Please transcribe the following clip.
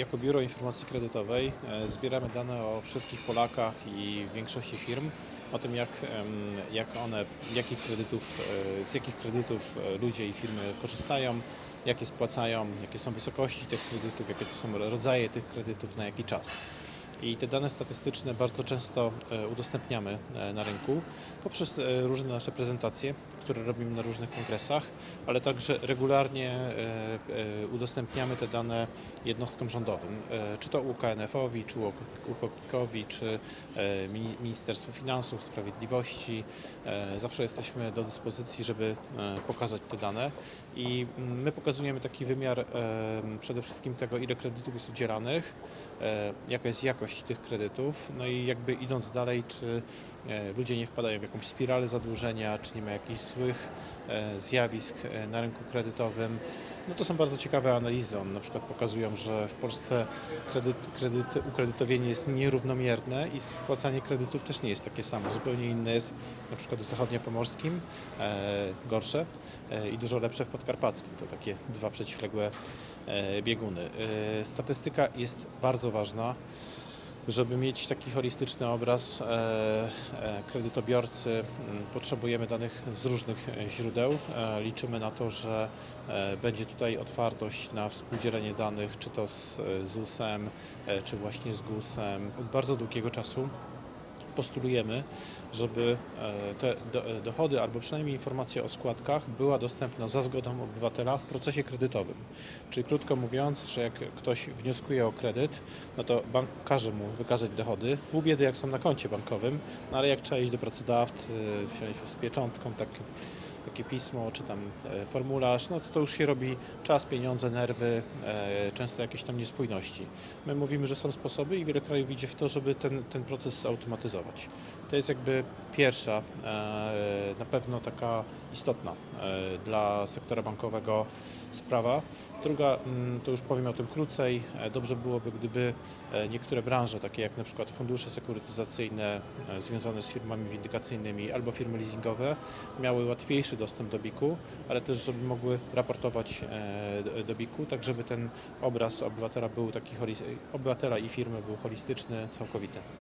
jako Biuro Informacji Kredytowej e, zbieramy dane o wszystkich Polakach i większości firm, o tym jak, jak one, jakich kredytów, e, z jakich kredytów e, ludzie i firmy korzystają, jakie spłacają, jakie są wysokości tych kredytów, jakie to są rodzaje tych kredytów, na jaki czas. I te dane statystyczne bardzo często udostępniamy na rynku poprzez różne nasze prezentacje, które robimy na różnych kongresach, ale także regularnie e, e, udostępniamy te dane jednostkom rządowym, e, czy to UKNF-owi, czy UKOK-owi, czy Mini- Ministerstwu Finansów, Sprawiedliwości. Zawsze jesteśmy do dyspozycji, żeby pokazać te dane i mm, my pokazujemy taki wymiar przede wszystkim tego, ile kredytów jest udzielanych, jaka jest jakość tych kredytów, no i jakby idąc dalej, czy ludzie nie wpadają w jakąś spiralę zadłużenia, czy nie ma jakichś złych e, zjawisk e, na rynku kredytowym. No to są bardzo ciekawe analizy. One na przykład pokazują, że w Polsce kredyt, kredyt, ukredytowienie jest nierównomierne i spłacanie kredytów też nie jest takie samo. Zupełnie inne jest na przykład w zachodniopomorskim, e, gorsze e, i dużo lepsze w podkarpackim. To takie dwa przeciwległe e, bieguny. E, statystyka jest bardzo ważna. Żeby mieć taki holistyczny obraz e, e, kredytobiorcy, potrzebujemy danych z różnych e, źródeł. Liczymy na to, że będzie tutaj otwartość na współdzielenie danych, czy to z ZUS-em, czy właśnie z GUS-em. Od bardzo długiego czasu postulujemy, żeby e, te e, dochody albo przynajmniej informacja o składkach była dostępna za zgodą obywatela w procesie kredytowym. Czyli krótko mówiąc, że jak ktoś wnioskuje o kredyt, no to bank każe mu wykazać dochody. Pół biedy jak są na koncie bankowym, no ale jak trzeba iść do pracodawcy, wziąć z pieczątką tak, takie pismo czy tam e, formularz, no to to już się robi czas, pieniądze, nerwy, e, często jakieś tam niespójności. My mówimy, że są sposoby i wiele krajów idzie w to, żeby ten, ten proces zautomatyzować. To jest jakby pierwsza, e, na pewno taka istotna dla sektora bankowego sprawa. Druga, mm, to już powiem o tym krócej, e, dobrze byłoby, gdyby e, niektóre branże, takie jak na przykład fundusze sekurytyzacyjne e, związane z firmami windykacyjnymi albo firmy leasingowe, miały łatwiejszy dostęp do BIK-u, ale też żeby mogły raportować do- BIK-u, tak żeby ten obraz obywatela był taki obywatela i firmy był holistyczny, całkowity.